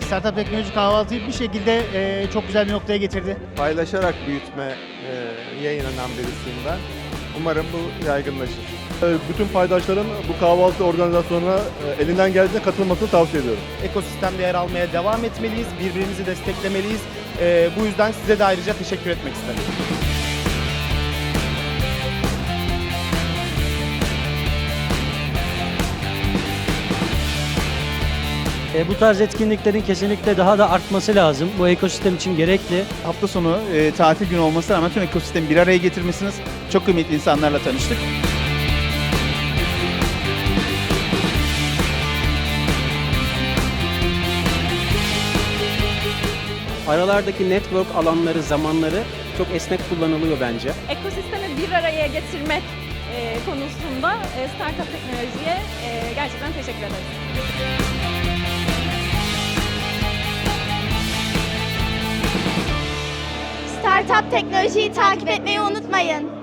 Startup Teknoloji Kahvaltı'yı bir şekilde e, çok güzel bir noktaya getirdi. paylaşarak büyütme e, yayınlanan birisiyim ben. Umarım bu yaygınlaşır. Ee, Bütün paydaşların bu kahvaltı organizasyonuna e, elinden geldiğince katılmasını tavsiye ediyorum. ekosistemde yer almaya devam etmeliyiz, birbirimizi desteklemeliyiz. Ee, bu yüzden size de ayrıca teşekkür etmek isterim. E, bu tarz etkinliklerin kesinlikle daha da artması lazım. Bu ekosistem için gerekli. hafta sonu e, tatil günü olmasına rağmen tüm ekosistemi bir araya getirmesiniz. Çok kıymetli insanlarla tanıştık. Aralardaki network alanları, zamanları çok esnek kullanılıyor bence. ekosistemi bir araya getirmek e, konusunda e, startup teknolojiye e, gerçekten teşekkür ederiz. Startup teknolojiyi takip etmeyi unutmayın.